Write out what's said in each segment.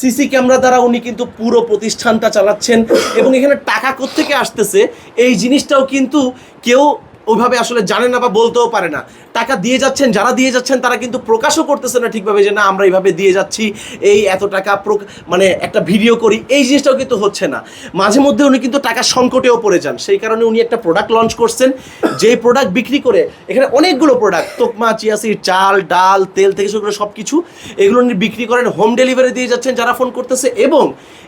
CC camera দ্বারা উনি কিন্তু পুরো প্রতিষ্ঠানটা চালাচ্ছেন এবং এখানে টাকা কোত্থেকে আসতেছে? এই জিনিসটাও কিন্তু কেউ ওইভাবে আসলে জানে না বা বলতেও পারে না। টাকা দিয়ে যাচ্ছেন, যারা দিয়ে যাচ্ছেন, তারা কিন্তু প্রকাশও করতেছে না ঠিকভাবে যে, না, আমরা এইভাবে দিয়ে যাচ্ছি, এই এত টাকা মানে একটা ভিডিও করি, এই জিনিসটাও কিন্তু হচ্ছে না। মাঝে মধ্যে উনি কিন্তু টাকা সংকটেও পড়ে যান। সেই কারণে উনি একটা প্রোডাক্ট লঞ্চ করছেন, যেই প্রোডাক্ট বিক্রি করে এখানে অনেকগুলো প্রোডাক্ট তোকমা চিয়াসির চাল, ডাল, তেল থেকে শুরু করে সব কিছু এগুলো উনি বিক্রি করেন হোম ডেলিভারি দিয়ে যাচ্ছেন যারা ফোন করতেছে এবং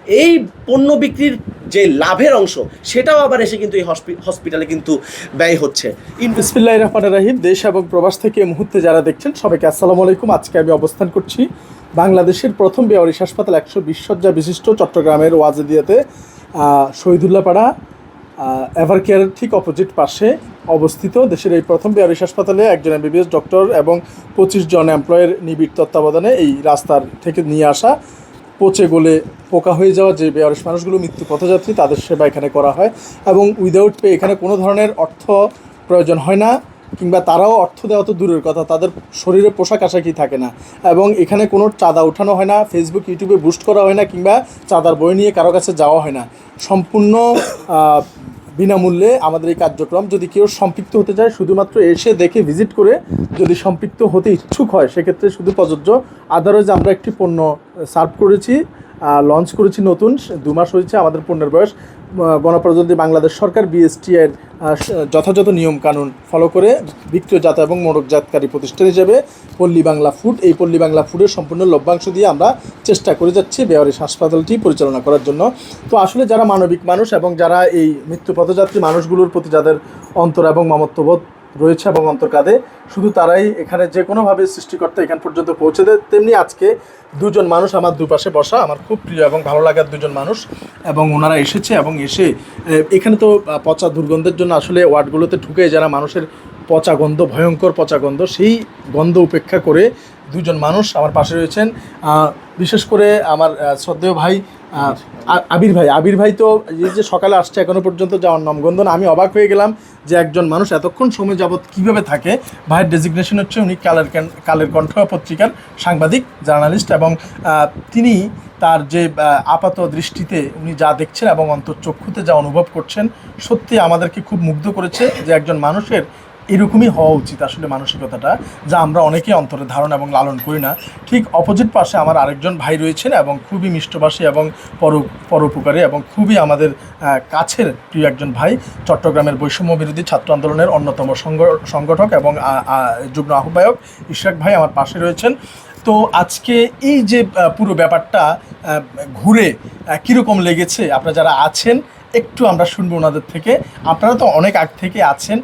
এই পণ্য বিক্রির যে লাভের অংশ সেটাও আবার এসে কিন্তু এই হসপিটালে কিন্তু ব্যয় হচ্ছে। ইনভেস্ট বিসমিল্লাহ রহমান রাহিম দেশ এবং প্রবাস থেকে মুহূর্তে যারা দেখছেন সবাইকে আসসালামু আলাইকুম। আজকে আমি অবস্থান করছি বাংলাদেশের প্রথম বেওয়ারিশ হাসপাতাল একশো বিশ বিশিষ্ট চট্টগ্রামের ওয়াজেদিয়াতে আহ, শহীদুল্লাহ পাড়া এভার কেয়ারের ঠিক অপোজিট পাশে অবস্থিত। দেশের এই প্রথম বেয়ারিশ হাসপাতালে একজন এমবিবিএস ডক্টর এবং পঁচিশ জন এমপ্লয়ের নিবিড় তত্ত্বাবধানে এই রাস্তার থেকে নিয়ে আসা পচে গলে পোকা হয়ে যাওয়া যে বেয়ারস মানুষগুলো মৃত্যু পথযাত্রী, তাদের সেবা এখানে করা হয় এবং উইদাউট পে এখানে কোনো ধরনের অর্থ প্রয়োজন হয় না কিংবা তারাও অর্থ দেওয়া তো দূরের কথা, তাদের শরীরে পোশাক আশাকই থাকে না এবং এখানে কোনো চাঁদা উঠানো হয় না ফেসবুক ইউটিউবে বুস্ট করা হয় না কিংবা চাঁদার বই নিয়ে কারও কাছে যাওয়া হয় না। সম্পূর্ণ বিনামূল্যে আমাদের এই কার্যক্রম যদি কেউ সম্পৃক্ত হতে চায়, শুধুমাত্র এসে দেখে ভিজিট করে যদি সম্পৃক্ত হতে ইচ্ছুক হয়, সেক্ষেত্রে শুধু প্রযোজ্য আদারওয়াইজ আমরা একটি পণ্য সার্ভ করেছি। লঞ্চ করেছি নতুন, দু মাস হয়েছে আমাদের পণ্যের বয়স। গণপ্রজাতন্ত্রী বাংলাদেশ সরকার বিএসটি এর যথাযথ নিয়ম কানুন ফলো করে বিক্রয়জাত এবং মোড়কজাতকারী প্রতিষ্ঠান হিসেবে পল্লী বাংলা ফুড এই পল্লী বাংলা ফুডের সম্পূর্ণ লভ্যাংশ দিয়ে আমরা চেষ্টা করে যাচ্ছি বেওয়ারিশ হাসপাতালটি পরিচালনা করার জন্য। তো আসলে যারা মানবিক মানুষ এবং যারা এই মৃত্যু পথযাত্রী মানুষগুলোর প্রতি যাদের অন্তর এবং মমত্ববোধ রয়েছে এবং অন্তর কাঁধে শুধু তারাই এখানে যে কোনোভাবে সৃষ্টিকর্তা এখান পর্যন্ত পৌঁছে দেয়, তেমনি আজকে দুজন মানুষ আমার দুপাশে বসা আমার খুব প্রিয় এবং ভালো লাগার দুজন মানুষ এবং ওনারা এসেছে এবং এসে এখানে তো পচা দুর্গন্ধের জন্য আসলে ওয়ার্ডগুলোতে ঢুকে যারা মানুষের পচা গন্ধ, ভয়ঙ্কর পচা গন্ধ, সেই গন্ধ উপেক্ষা করে দুজন মানুষ আমার পাশে রয়েছেন। বিশেষ করে আমার শ্রদ্ধেয় ভাই আবির ভাই আবির ভাই তো এই যে সকালে আসছে, এখনও পর্যন্ত যাওয়ার নামগন্ধ না আমি অবাক হয়ে গেলাম যে একজন মানুষ এতক্ষণ সময় যাবৎ কীভাবে থাকে। ভাইয়ের ডেজিগনেশন হচ্ছে উনি কালের কালের কণ্ঠ পত্রিকার সাংবাদিক জার্নালিস্ট এবং তিনি তার যে আপাত দৃষ্টিতে উনি যা দেখছেন এবং অন্তর্চক্ষুতে যা অনুভব করছেন, সত্যি আমাদেরকে খুব মুগ্ধ করেছে যে একজন মানুষের এরকমই হওয়া উচিত আসলে মানসিকতাটা, যা আমরা অনেকেই অন্তরে ধারণা এবং লালন করি না। ঠিক অপোজিট পাশে আমার আরেকজন ভাই রয়েছেন এবং খুবই মিষ্টভাষী এবং পর, পরোপকারী এবং খুবই আমাদের কাছের প্রিয় একজন ভাই। চট্টগ্রামের বৈষম্য বিরোধী ছাত্র আন্দোলনের অন্যতম সংগঠক এবং যুগ্ম আহ্বায়ক ইশরাক ভাই আমার পাশে রয়েছেন। তো আজকে এই যে পুরো ব্যাপারটা ঘুরে কীরকম লেগেছে, আপনারা যারা আছেন, একটু আমরা শুনব ওনাদের থেকে। আপনারা তো অনেক আগ থেকে আছেন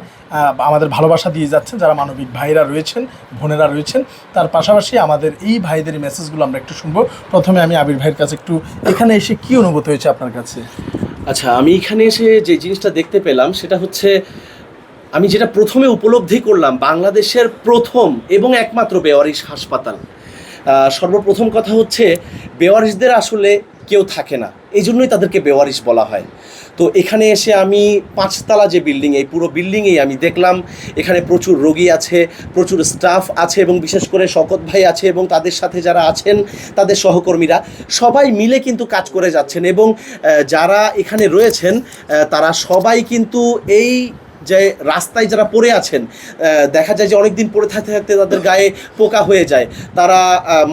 আমাদের ভালোবাসা দিয়ে যাচ্ছেন, যারা মানবিক ভাইরা রয়েছেন, বোনেরা রয়েছেন, তার পাশাপাশি আমাদের এই ভাইদের মেসেজগুলো আমরা একটু শুনব। প্রথমে আমি আবির ভাইয়ের কাছে একটু এখানে এসে কি অনুভূত হয়েছে আপনার কাছে? আচ্ছা আমি এখানে এসে যে জিনিসটা দেখতে পেলাম, সেটা হচ্ছে আমি যেটা প্রথমে উপলব্ধি করলাম, বাংলাদেশের প্রথম এবং একমাত্র বেওয়ারিশ হাসপাতাল। সর্বপ্রথম কথা হচ্ছে, বেওয়ারিশদের আসলে কেউ থাকে না। এই জন্যই তাদেরকে বেওয়ারিশ বলা হয়। তো এখানে এসে আমি পাঁচতলা যে বিল্ডিং এই পুরো বিল্ডিংয়েই আমি দেখলাম। এখানে প্রচুর রোগী আছে, প্রচুর স্টাফ আছে এবং বিশেষ করে শকত ভাই আছে এবং তাদের সাথে যারা আছেন, তাদের সহকর্মীরা সবাই মিলে কিন্তু কাজ করে যাচ্ছেন এবং যারা এখানে রয়েছেন তারা সবাই কিন্তু এই যে রাস্তায় যারা পড়ে আছেন দেখা যায় যে অনেকদিন পড়ে থাকতে থাকতে তাদের গায়ে পোকা হয়ে যায়। তারা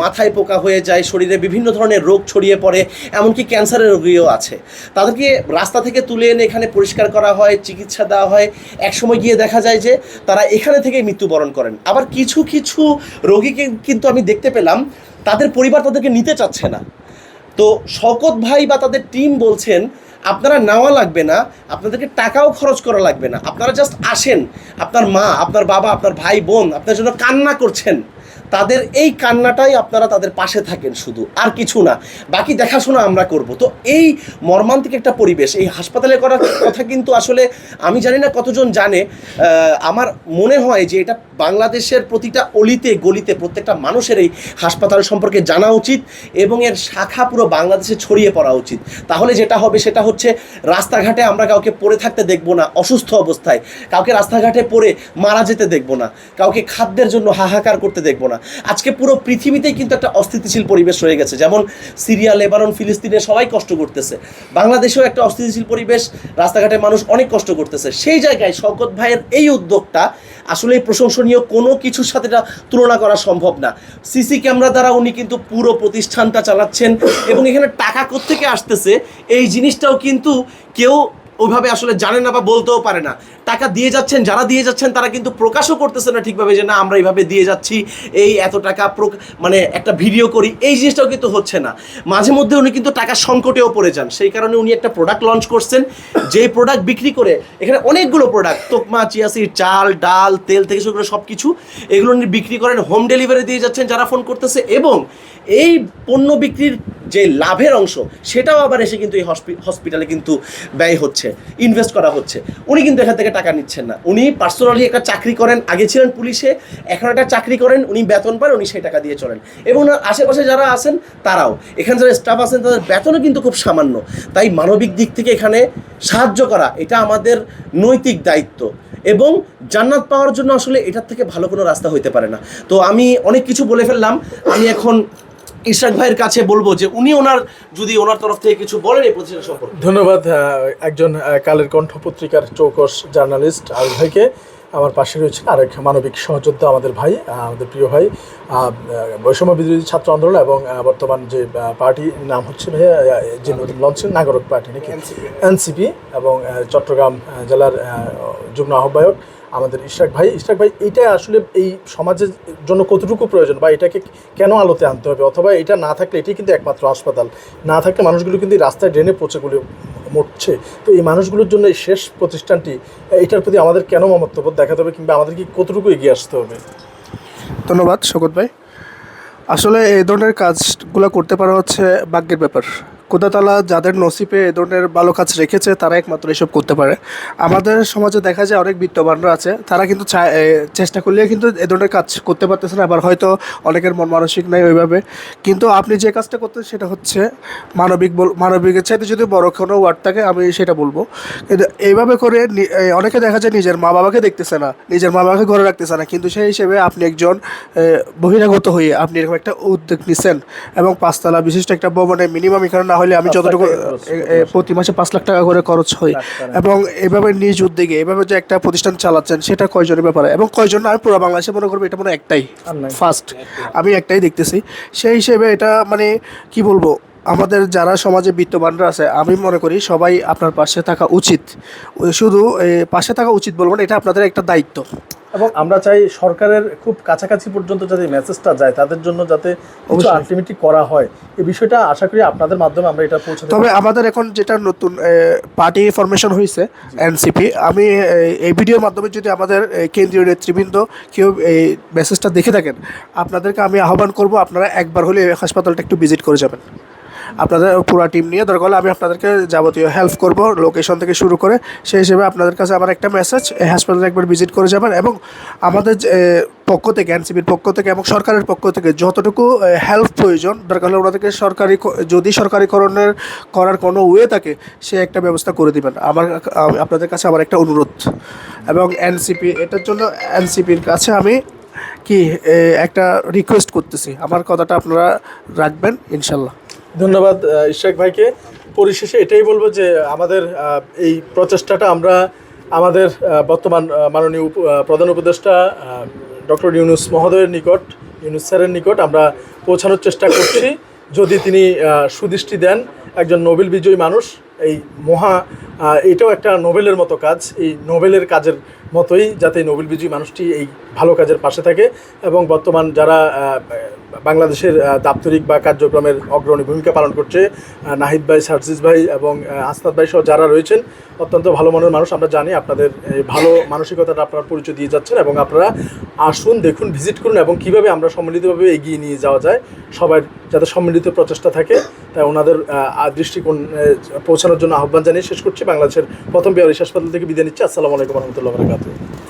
মাথায় পোকা হয়ে যায়, শরীরে বিভিন্ন ধরনের রোগ ছড়িয়ে পড়ে, এমনকি ক্যান্সারের রোগীও আছে। তাদেরকে রাস্তা থেকে তুলে এনে এখানে পরিষ্কার করা হয়, চিকিৎসা দেওয়া হয়। একসময় গিয়ে দেখা যায় যে তারা এখানে থেকে মৃত্যুবরণ করেন। আবার কিছু কিছু রোগীকে কিন্তু আমি দেখতে পেলাম, তাদের পরিবার তাদেরকে নিতে চাচ্ছে না। তো শকত ভাই বা তাদের টিম বলছেন আপনারা নেওয়া লাগবে না, আপনাদেরকে টাকাও খরচ করা লাগবে না। আপনারা জাস্ট আসেন, আপনার মা, আপনার বাবা, আপনার ভাই, বোন, আপনার জন্য কান্না করছেন। তাদের এই কান্নাটাই আপনারা তাদের পাশে থাকেন শুধু, আর কিছু না। বাকি দেখাশোনা আমরা করব। তো এই মর্মান্তিক একটা পরিবেশ, এই হাসপাতালে করার কথা কিন্তু আসলে আমি জানি না কতজন জানে। আমার মনে হয় যে এটা বাংলাদেশের প্রতিটা অলিতে, গলিতে প্রত্যেকটা মানুষের এই হাসপাতাল সম্পর্কে জানা উচিত এবং এর শাখা পুরো বাংলাদেশে ছড়িয়ে পড়া উচিত। তাহলে যেটা হবে সেটা হচ্ছে রাস্তাঘাটে আমরা কাউকে পড়ে থাকতে দেখব না, অসুস্থ অবস্থায়। কাউকে রাস্তাঘাটে পড়ে মারা যেতে দেখব না। কাউকে খাদ্যের জন্য হাহাকার করতে দেখব না। আজকে পুরো পৃথিবীতেই কিন্তু একটা অস্থিতিশীল পরিবেশ রয়ে গেছে। যেমন সিরিয়া, লেবানন, ফিলিস্তিনে সবাই কষ্ট করতেছে। বাংলাদেশেও একটা অস্থিতিশীল পরিবেশ, রাস্তাঘাটে মানুষ অনেক কষ্ট করতেছে। সেই জায়গায় শওকত ভাইয়ের এই উদ্যোগটা আসলে প্রশংসনীয়, কোনো কিছুর সাথে এটা তুলনা করা সম্ভব না। সিসি ক্যামেরা দ্বারা উনি কিন্তু পুরো প্রতিষ্ঠানটা চালাচ্ছেন এবং এখানে টাকা কোত্থেকে আসতেছে, এই জিনিসটাও কিন্তু কেউ ওইভাবে আসলে জানে না বা বলতেও পারে না। টাকা দিয়ে যাচ্ছেন, যারা দিয়ে যাচ্ছেন, তারা কিন্তু প্রকাশও করতেছে না ঠিকভাবে যে, না, আমরা এইভাবে দিয়ে যাচ্ছি, এই এত টাকা মানে একটা ভিডিও করি, এই জিনিসটাও কিন্তু হচ্ছে না। মাঝে মধ্যে উনি কিন্তু টাকার সংকটেও পড়ে যান। সেই কারণে উনি একটা প্রোডাক্ট লঞ্চ করছেন, যেই প্রোডাক্ট বিক্রি করে, এখানে অনেকগুলো প্রোডাক্ট তোকমা চিয়াসির চাল, ডাল, তেল থেকে শুরু করে সব কিছু এগুলো উনি বিক্রি করেন হোম ডেলিভারি দিয়ে যাচ্ছেন যারা ফোন করতেছে এবং এই পণ্য বিক্রির যে লাভের অংশ, সেটাও আবার এসে কিন্তু এই হসপি- হসপিটালে কিন্তু ব্যয় হচ্ছে ইনভেস্ট করা হচ্ছে। উনি কিন্তু এখান থেকে টাকা নিচ্ছেন না। উনি পার্সোনালি একটা চাকরি করেন, আগে ছিলেন পুলিশে, এখন একটা চাকরি করেন, উনি বেতন পান, উনি সেই টাকা দিয়ে চলেন। এবং ওনার আশেপাশে যারা আছেন, তারাও। এখানে যারা স্টাফ আছেন, তাদের বেতনও কিন্তু খুব সামান্য। তাই মানবিক দিক থেকে এখানে সাহায্য করা, এটা আমাদের নৈতিক দায়িত্ব। এবং জান্নাত পাওয়ার জন্য আসলে এটার থেকে ভালো কোনো রাস্তা হইতে পারে না। তো আমি অনেক কিছু বলে ফেললাম। আমি এখন ইশরাক ভাইয়ের কাছে বলব যে উনি ওনার যদি ওনার তরফ থেকে কিছু বলেন এই প্রতিষ্ঠান সম্পর্কে। ধন্যবাদ একজন কালের কণ্ঠ পত্রিকার চৌকস জার্নালিস্ট আর ভাইকে। আমার পাশে রয়েছে আরেক মানবিক সহযোদ্ধা আমাদের ভাই আমাদের প্রিয় ভাই বৈষম্য বিরোধী ছাত্র আন্দোলন এবং বর্তমান যে পার্টি নাম হচ্ছে ভাইয়া যে নতুন লঞ্চ নাগরিক পার্টি নাকি? এনসিপি। এবং চট্টগ্রাম জেলার যুগ্ম আহ্বায়ক আমাদের ইশরাক ভাই ইশরাক ভাই এটা আসলে এই সমাজের জন্য কতটুকু প্রয়োজন বা এটাকে কেন আলোতে আনতে হবে? অথবা এটা না থাকলে এটাই কিন্তু একমাত্র হাসপাতাল। না থাকলে মানুষগুলো কিন্তু রাস্তায় ড্রেনে পচেগুলো মরছে। তো এই মানুষগুলোর জন্য এই শেষ প্রতিষ্ঠানটি, এটার প্রতি আমাদের কেন মমত্ববোধ দেখাতে হবে কিংবা আমাদের কি কতটুকু এগিয়ে আসতে হবে? ধন্যবাদ, শকত ভাই। আসলে এই ধরনের কাজগুলো করতে পারা হচ্ছে ভাগ্যের ব্যাপার। কোদাতালা যাদের নসিবে এ ধরনের ভালো কাজ রেখেছে, তারা একমাত্র এসব করতে পারে। আমাদের সমাজে দেখা যায় অনেক বিত্তবানরা আছে, তারা কিন্তু চেষ্টা করলে কিন্তু এ ধরনের কাজ করতে পারতেছে না, আবার হয়তো অনেকের মন মানসিক নাই ওইভাবে। কিন্তু আপনি যে কাজটা করতেন সেটা হচ্ছে মানবিক মানবিকের চাইতে যদি বড় কোনো ওয়ার্ড থাকে, আমি সেটা বলব। কিন্তু এইভাবে করে অনেকে দেখা যায় নিজের মা বাবাকে দেখতেছে না, নিজের মা বাবাকে ঘরে রাখতেছে না। কিন্তু সেই হিসেবে আপনি একজন বহিরাগত হয়ে আপনি এরকম একটা উদ্যোগ নিছেন এবং পাঁচতলা বিশিষ্ট একটা ভবনে মিনিমাম এখানে না হলে আমি যতটুকু টাকা খরচ এ, এ, প্রতি মাসে পাঁচ লাখ টাকা করে খরচ হয়। এবং এভাবে নিজ উদ্যোগে এভাবে যে একটা প্রতিষ্ঠান চালাচ্ছেন সেটা কয়জনের ব্যাপারে? এবং কয়জন আমি পুরো বাংলাদেশে মনে করব এটা মনে একটাই ফার্স্ট আমি একটাই দেখতেছি। সেই হিসেবে এটা মানে কি বলব আমাদের যারা সমাজে বিত্তবানরা আছে আমি মনে করি সবাই আপনার পাশে থাকা উচিত। শুধু পাশে থাকা উচিত বলব না এটা আপনাদের একটা দায়িত্ব। এবং আমরা চাই সরকারের খুব কাছাকাছি পর্যন্ত যাতে মেসেজটা যায় তাদের জন্য যাতে কিছু আলটিমেটলি করা হয়। এই বিষয়টা আশা করি আপনাদের মাধ্যমে আমরা এটা পৌঁছাতে তবে আমাদের এখন যেটা নতুন পার্টি ফরমেশন হয়েছে এনসিপি আমি এই ভিডিওর মাধ্যমে যদি আমাদের কেন্দ্রীয় নেতৃবৃন্দ কেউ এই মেসেজটা দেখে থাকেন আপনাদেরকে আমি আহ্বান করব আপনারা একবার হলে হাসপাতালটা একটু ভিজিট করে যাবেন। আপনাদের পুরো টিম নিয়ে। দরকার হলে আমি আপনাদেরকে যাবতীয় হেল্প করব লোকেশন থেকে শুরু করে। সেই হিসেবে আপনাদের কাছে আমার একটা মেসেজ হাসপাতালে একবার ভিজিট করে যাবেন এবং আমাদের পক্ষ থেকে এনসিবির পক্ষ থেকে এবং সরকারের পক্ষ থেকে যতটুকু হেল্প প্রয়োজন, দরকার হলে ওনাদেরকে সরকারি যদি সরকারিকরণের করার কোনো ওয়ে থাকে, সে একটা ব্যবস্থা করে দিবেন। আমার আপনাদের কাছে আমার একটা অনুরোধ। এবং এনসিপি, এটার জন্য এনসিপির কাছে আমি কি একটা রিকোয়েস্ট করতেছি। আমার কথাটা আপনারা রাখবেন, ইনশাল্লাহ। ধন্যবাদ ইশাক ভাইকে। পরিশেষে এটাই বলব যে, আমাদের এই প্রচেষ্টাটা আমরা আমাদের বর্তমান মাননীয় প্রধান উপদেষ্টা ডক্টর ইউনুস মহোদয়ের নিকট, ইউনুস স্যারের নিকট আমরা পৌঁছানোর চেষ্টা করছি। যদি তিনি সুদৃষ্টি দেন, একজন নোবেল বিজয়ী মানুষ, এই মহা এটাও একটা নোবেলের মতো কাজ, এই নোবেলের কাজের মতোই যাতে নোবেল বিজয়ী মানুষটি এই ভালো কাজের পাশে থাকে। এবং বর্তমান যারা বাংলাদেশের দাপ্তরিক বা কার্যক্রমের অগ্রণী ভূমিকা পালন করছে নাহিদ ভাই সার্জিস ভাই এবং আহ, আসনাদ ভাই সহ যারা রয়েছেন অত্যন্ত ভালো মনের মানুষ আমরা জানি আপনাদের ভালো মানসিকতাটা আপনারা পরিচয় দিয়ে যাচ্ছেন এবং আপনারা আসুন দেখুন ভিজিট করুন এবং কীভাবে আমরা সম্মিলিতভাবে এগিয়ে নিয়ে যাওয়া যায় সবার যাতে সম্মিলিত প্রচেষ্টা থাকে। তাই ওনাদের দৃষ্টিকোণ পৌঁছানোর জন্য আহ্বান জানিয়ে শেষ করছি। বাংলাদেশের প্রথম বিহার হাসপাতাল থেকে বিদায় নিচ্ছি। আসসালামু আলাইকুম রহমতুল্লাহ বরকাত